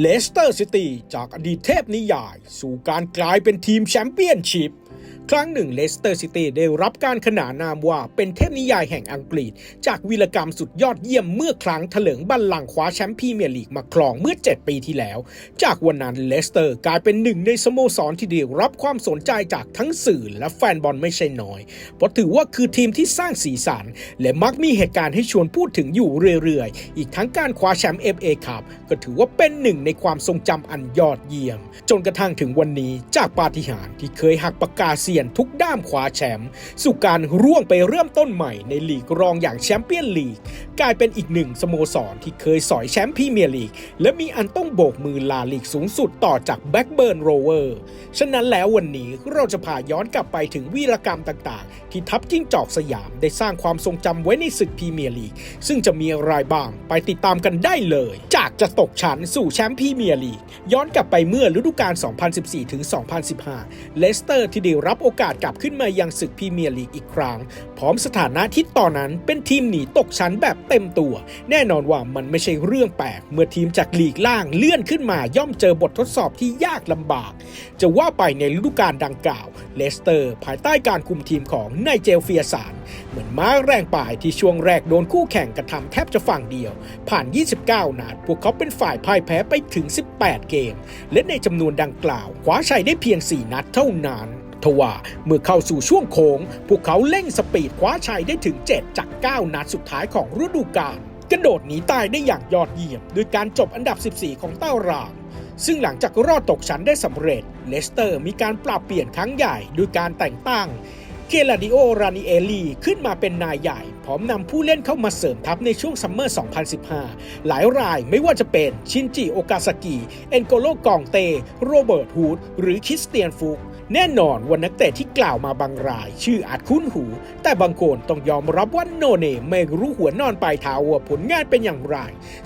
เลสเตอร์ซิตี้จากอดีตเทพนิยาย สู่การกลายเป็นทีมแชมเปี้ยนชิพ ครั้งหนึ่งเลสเตอร์ซิตี้ได้รับการขนานนามว่าเป็นเทพนิยายแห่งอังกฤษ จากวีรกรรมสุดยอดเยี่ยมเมื่อครั้งเถลิงบัลลังคว้าแชมป์พรีเมียร์ลีกมาครองเมื่อ 7 ปีที่แล้ว จากวันนั้นเลสเตอร์กลายเป็นหนึ่งในสโมสรที่ได้รับความสนใจจากทั้งสื่อและแฟนบอลไม่ใช่น้อย เพราะถือว่าคือทีมที่สร้างสีสัน และมักมีเหตุการณ์ให้ชวนพูดถึงอยู่เรื่อยๆ อีกทั้งการคว้าแชมป์ FA คัพก็ถือว่าเป็นหนึ่งในความทรงจำอันยอดเยี่ยม จนกระทั่งถึงวันนี้จากปาฏิหาริย์ที่เคยหักปากกาเซียนทุกด้ามคว้าแชมป์สู่การร่วงไปเริ่มต้นใหม่ในลีกรองอย่างแชมเปี้ยนลีก กลายเป็นอีกหนึ่งสโมสรที่เคยสอยแชมป์พรีเมียร์ลีก และมีอันต้องโบกมือลาลีกสูงสุดต่อจากแบ็กเบิร์นโรเวอร์ฉะนั้นแล้ววันนี้เราจะพาย้อนกลับไปถึงวีรกรรมต่างๆ ที่ทัพจิ้งจอกสยามได้สร้างความทรงจำไว้ในศึกพรีเมียร์ลีก ซึ่งจะมีอะไรบ้างไปติดตามกันได้เลย จากจะตกชั้นสู่แชมป์พรีเมียร์ลีก ย้อนกลับไปเมื่อฤดูกาล 2014ถึง2015 เลสเตอร์ที่ได้รับโอกาสกลับขึ้นมายังศึกพรีเมียร์ลีกอีกครั้ง พร้อมสถานะที่ตอนนั้นเป็นทีมหนีตกชั้นแบบเต็มตัว แน่นอนว่ามันไม่ใช่เรื่องแปลก เมื่อทีมจากลีกล่างเลื่อนขึ้นมาย่อมเจอบททดสอบที่ยากลำบาก จะว่าไปในฤดูกาลดังกล่าว เลสเตอร์ ภายใต้การคุมทีมของไนเจลเฟียสานเหมือนม้าแรงป่ายที่ช่วงแรกโดนคู่แข่งกระทำแทบจะฝั่งเดียว ผ่าน 29 นัด พวกเขาเป็นฝ่ายพ่ายแพ้ไปถึง 18 เกม และในจำนวนดังกล่าวคว้าชัยได้เพียง 4 นัดเท่านั้น ทว่า เมื่อเข้าสู่ช่วงโค้ง พวกเขาเร่งสปีดคว้าชัยได้ถึง 7 จาก 9 นัดสุดท้ายของฤดูกาลกระโดดหนีตายได้อย่างยอดเยี่ยมโดยการจบอันดับ 14 ของเต้ารางซึ่งหลังจากรอดตกชั้นได้สำเร็จ เลสเตอร์มีการปรับเปลี่ยนครั้งใหญ่ด้วยการแต่งตั้งเกลาดิโอ รานิเอลีขึ้นมาเป็นนายใหญ่ พร้อมนำผู้เล่นเข้ามาเสริมทัพในช่วงซัมเมอร์ 2015 หลายรายไม่ว่าจะเป็นชินจิโอกาซากิ เอนโกโลกองเต โรเบิร์ตฮูด หรือคริสเตียนฟุก แน่นอนวันนักเตะที่กล่าวมาบางราย ชื่ออาจคุ้นหู แต่บางคนต้องยอมรับว่าโนเนไม่รู้หัวนอนปลายเท้าว่าผลงานเป็นอย่างไร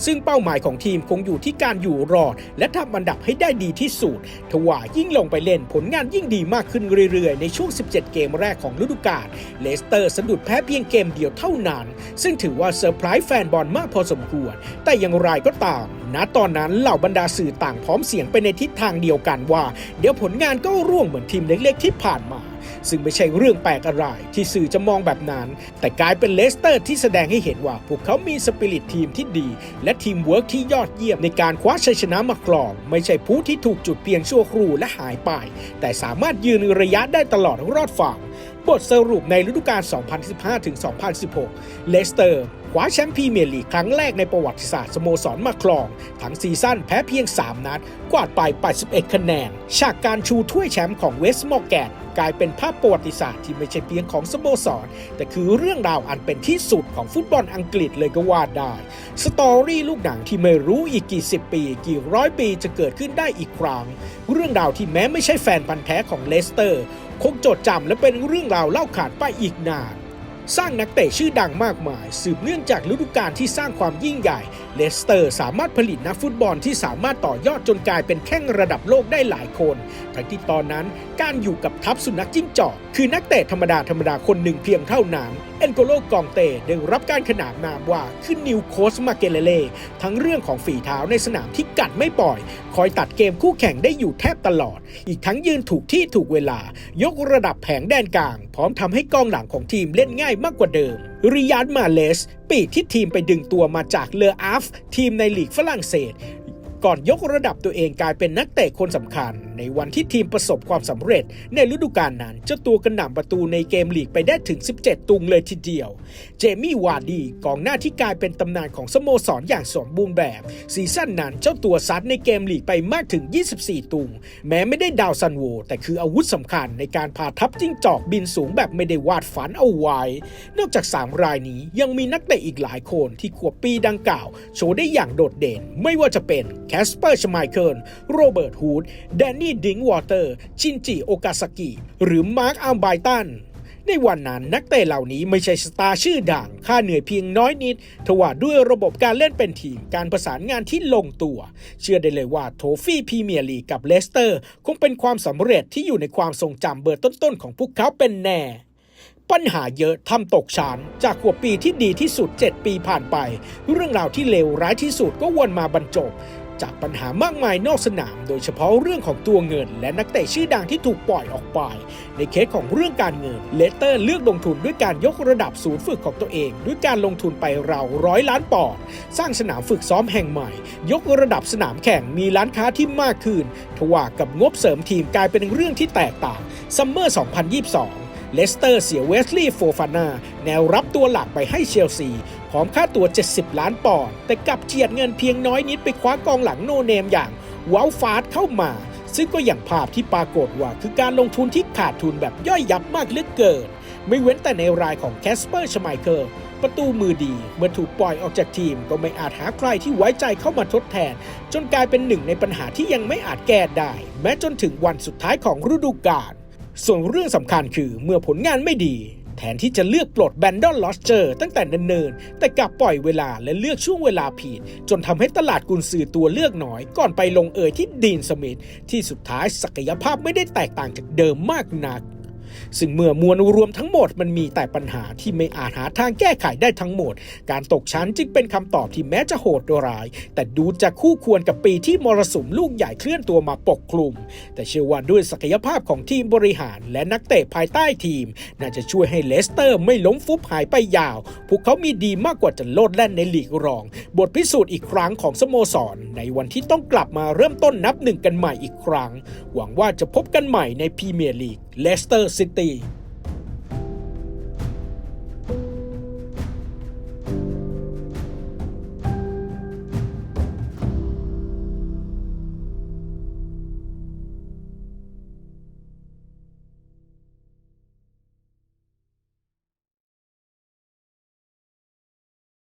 ซึ่งเป้าหมายของทีมคงอยู่ที่การอยู่รอด และทำอันดับให้ได้ดีที่สุดทว่ายิ่งลงไปเล่นผลงานยิ่งดีมากขึ้นเรื่อยๆ ในช่วง 17 เกมแรกของฤดูกาลเลสเตอร์สะดุดแพ้เพียงเกมเดียวเท่านั้น ซึ่งถือว่าเซอร์ไพรส์แฟนบอลมากพอสมควร แต่อย่างไรก็ตามณตอนนั้นเหล่าบรรดาสื่อต่างพร้อมเสียงไปในทิศทางเดียวกันว่า เดี๋ยวผลงานก็ร่วงเหมือนทีมเล็กๆที่ผ่านมา ซึ่งไม่ใช่เรื่องแปลกอะไร ที่สื่อจะมองแบบนั้น แต่กลายเป็นเลสเตอร์ที่แสดงให้เห็นว่า พวกเขามีสปิริตทีมที่ดี และทีมเวิร์กที่ยอดเยี่ยมในการคว้าชัยชนะมาครอง ไม่ใช่ผู้ที่ถูกจุดเพียงชั่วครู่และหายไป แต่สามารถยืนระยะได้ตลอดรอดฝั่งบทสรุปในฤดูกาล 2015-2016 เลสเตอร์ ว้าแชมป์พรีเมียร์ลีกครั้งแรกในประวัติศาสตร์สโมสรมาครอง ทั้งซีซั่นแพ้เพียง 3 นัด กวาดไป 81 คะแนน ฉากการชูถ้วยแชมป์ของเวสต์มอร์แกนกลายเป็นภาพประวัติศาสตร์ที่ไม่ใช่เพียงของสโมสร แต่คือเรื่องราวอันเป็นที่สุดของฟุตบอลอังกฤษเลยก็ว่าได้ สตอรี่ลูกหนังที่ไม่รู้อีกกี่สิบปี กี่ร้อยปีจะเกิดขึ้นได้อีกครั้ง เรื่องราวที่แม้ไม่ใช่แฟนพันธ์แท้ของเลสเตอร์ คงจดจำและเป็นเรื่องราวเล่าขานไปอีกนาน สร้างนักเตะชื่อดังมากมาย สืบเนื่องจากฤดูกาลที่สร้างความยิ่งใหญ่ เลสเตอร์สามารถผลิตนักฟุตบอลที่สามารถต่อยอดจนกลายเป็นแข้งระดับโลกได้หลายคนทั้งที่ตอนนั้นการอยู่กับทัพสุนัขจิ้งจอก คือนักเตะธรรมดาธรรมดาคนหนึ่งเพียงเท่านั้นเอนโกโลกองเตได้รับการขนานนามว่าคือนิวโคสมาเกเลเล่ทั้งเรื่องของฝีเท้าในสนามที่กัดไม่ปล่อย คอยตัดเกมคู่แข่งได้อยู่แทบตลอด อีกทั้งยืนถูกที่ถูกเวลา ยกระดับแผงแดนกลาง พร้อมทำให้กองหลังของทีมเล่นง่ายมากกว่าเดิม ริยานมาเลส ปีกที่ทีมไปดึงตัวมาจากเลออาฟ ทีมในลีกฝรั่งเศส ก่อนยกระดับตัวเองกลายเป็นนักเตะคนสำคัญ ในวันที่ทีมประสบความสำเร็จ ในฤดูกาลนั้นเจ้าตัวกระหน่ำประตูในเกมลีกไปได้ถึง 17 ตุงเลยทีเดียว เจมี่วาร์ดีกองหน้าที่กลายเป็นตำนานของสโมสรออย่างสมบูรณ์แบบ ซีซั่นนั้นเจ้าตัวซัดในเกมลีกไปมากถึง 24 ตุง แม้ไม่ได้ดาวซันโว แต่คืออาวุธสำคัญในการพาทัพจิ้งจอกบินสูงแบบไม่ได้วาดฝันเอาไว้ นอกจาก 3 รายนี้ยังมีนักเตะอีกหลายคนที่ขวบปีดังกล่าว โชว์ได้อย่างโดดเด่น ไม่ว่าจะเป็นแคสเปอร์ชไมเคิลโรเบิร์ตฮูดแดนนี่ดิงวอเตอร์ ชินจิโอกาซากิ หรือมาร์คอัลไบตันในวันนั้นนักเตะเหล่านี้ไม่ใช่สตาร์ชื่อดัง ค่าเหนื่อยเพียงน้อยนิด ทว่าด้วยระบบการเล่นเป็นทีม การประสานงานที่ลงตัว เชื่อได้เลยว่าโทฟี่พรีเมียร์ลีกกับเลสเตอร์ คงเป็นความสำเร็จที่อยู่ในความทรงจำเบอร์ต้นๆของพวกเขาเป็นแน่ ปัญหาเยอะทำตกชั้นจากหัวปีที่ดีที่สุด 7 ปีผ่านไป เรื่องราวที่เลวร้ายที่สุดก็วนมาบรรจบ จากปัญหามากมายนอกสนาม โดยเฉพาะเรื่องของตัวเงิน และนักเตะชื่อดังที่ถูกปล่อยออกไป ในเคสของเรื่องการเงิน เลสเตอร์เลือกลงทุนด้วยการยกระดับศูนย์ฝึกของตัวเอง ด้วยการลงทุนไปราวร้อยล้านปอนด์สร้างสนามฝึกซ้อมแห่งใหม่ ยกระดับสนามแข่งมีร้านค้าที่มากขึ้นทว่ากับงบเสริมทีมกลายเป็นเรื่องที่แตกต่างซัมเมอร์ 2022เลสเตอร์เสียเวสลีย์โฟฟานาแนวรับตัวหลักไปให้เชลซี ร้อมค่าตัว 70 ล้านปอนด์แต่กลับเจียดเงินเพียงน้อยนิดไปคว้ากองหลังโนเนมอย่างว้าวฟาดเข้ามา ซึ่งก็อย่างภาพที่ปรากฏว่าคือการลงทุนที่ขาดทุนแบบย่อยยับมากเหลือเกิน ไม่เว้นแต่ในรายของแคสเปอร์ชไมเคิลประตูมือดีเมื่อถูกปล่อยออกจากทีมก็ไม่อาจหาใครที่ไว้ใจเข้ามาทดแทน จนกลายเป็นหนึ่งในปัญหาที่ยังไม่อาจแก้ได้ แม้จนถึงวันสุดท้ายของฤดูกาลส่วนเรื่องสำคัญคือเมื่อผลงานไม่ดี แทนที่จะเลือกปลดแบนดอนลอสเจอร์ตั้งแต่เนินๆ แต่กลับปล่อยเวลาและเลือกช่วงเวลาผิด จนทำให้ตลาดกุนซือตัวเลือกน้อย ก่อนไปลงเอยที่ดีนสมิธที่สุดท้ายศักยภาพไม่ได้แตกต่างจากเดิมมากนัก ซึ่งเมื่อมวลรวมทั้งหมดมันมีแต่ปัญหาที่ไม่อาจหาทางแก้ไขได้ทั้งหมด การตกชั้นจึงเป็นคำตอบที่แม้จะโหดร้าย แต่ดูจะคู่ควรกับปีที่มรสุมลูกใหญ่เคลื่อนตัวมาปกคลุม แต่เชื่อว่าด้วยศักยภาพของทีมบริหารและนักเตะภายใต้ทีม น่าจะช่วยให้เลสเตอร์ไม่ล้มฟุบหายไปยาว พวกเขามีดีมากกว่าจะโลดแล่นในลีกรอง บทพิสูจน์อีกครั้งของสโมสร ในวันที่ต้องกลับมาเริ่มต้นนับหนึ่งกันใหม่อีกครั้ง หวังว่าจะพบกันใหม่ในพรีเมียร์ลีก เลสเตอร์ซิตี้